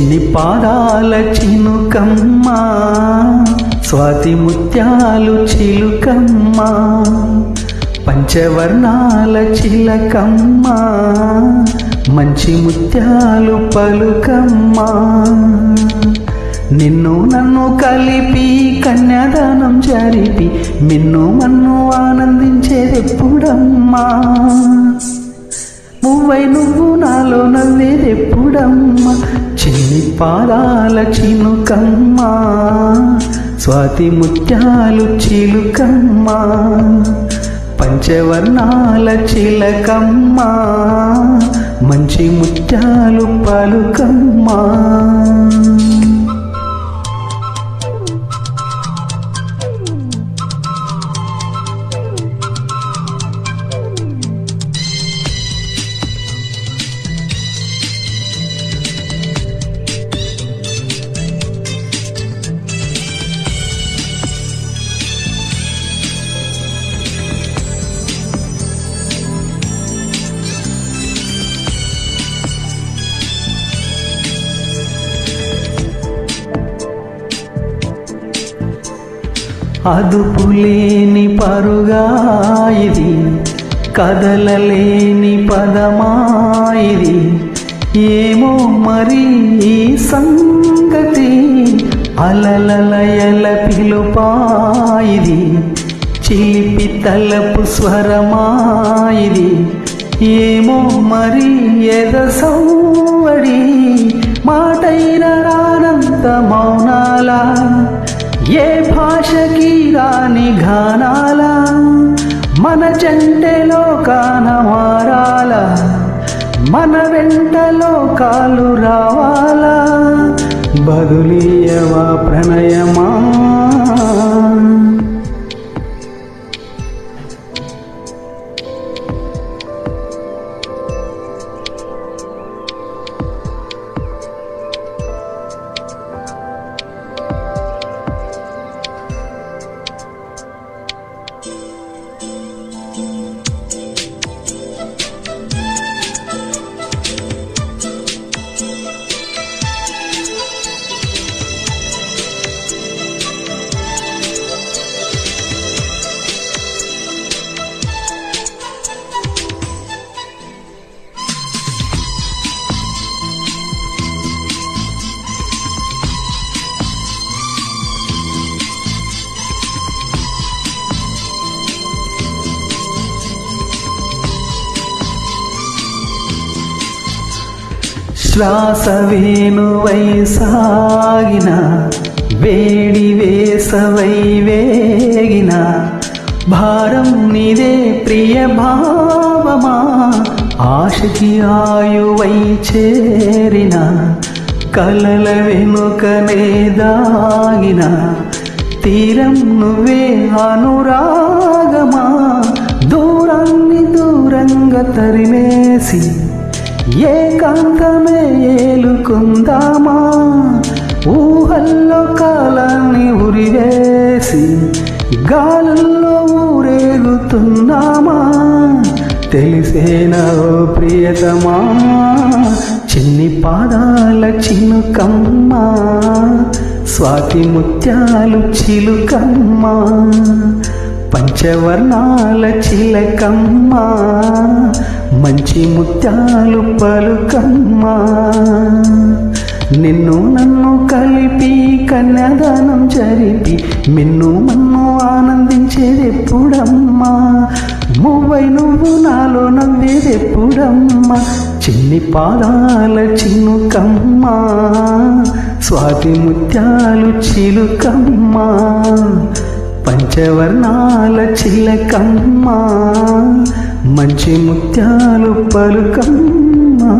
చిన్ని పాదాల చినుకమ్మ స్వాతి ముత్యాలు చిలుకమ్మ పంచవర్ణాల చిలకమ్మ మంచి ముత్యాలు పలుకమ్మ. నిన్ను నన్ను కలిపి కన్యాదానం జరిపి మిన్ను మన్ను ఆనందించేదెప్పుడమ్మా? నువ్వై నువ్వు నాలో నవ్వేదెప్పుడమ్మ? చిన్ని పాదాల చినుకమ్మ. స్వాతి ముత్యాలు చిలుకమ్మ. పంచవర్ణాల చిలకమ్మ. మంచి ముత్యాలు పలుకమ్మా. అదుపులేని పరుగా ఇది కదలలేని పదమా ఇది. ఏమో మరి ఈ సంగతి? అలలలయల పిలుపా ఇది చిలిపి తలపు స్వరమా ఇది. ఏమో మరి ఎదసౌవడి మాటైన రానంత మౌనాల ఏ భాషకి రాని గానాల మన చెంటలో కానవారాల మన వెంటలో కాలు రావాలా? బదులీయవా ప్రణయమా? శ్వాస వేణువై సాగిన వేడి వేసవై వేగిన భారం నిదే ప్రియ భావమా? ఆశకి ఆయువై చేరిన కలల వెనుకనే దాగిన తీరం నువ్వే అనురాగమా? దూరాన్ని దూరంగా తరిమేసి ఏకాంతమే ఏలుకుందామా? ఊహల్లో కాలాన్ని ఉరివేసి గాలుల్లో ఊరేగుతున్నామా? తెలిసేనా ఓ ప్రియతమా? చిన్ని పాదాల చినుకమ్మ స్వాతి ముత్యాలు చిలుకమ్మా. పంచవర్ణాల చిలకమ్మ మంచి ముత్యాలు పలుకమ్మా. నిన్ను నన్ను కలిపి కన్యాదానం జరిపి మిన్ను మన్ను ఆనందించేది ఎప్పుడమ్మా మువ్వై నువ్వు నాలో నవ్వేది ఎప్పుడమ్మా చిన్ని పాదాల చిన్నుకమ్మ స్వాతి ముత్యాలు చిలుకమ్మా. పంచవర్ణాల చిలకమ్మ మంచి ముత్యాలు పలుకమ్మా.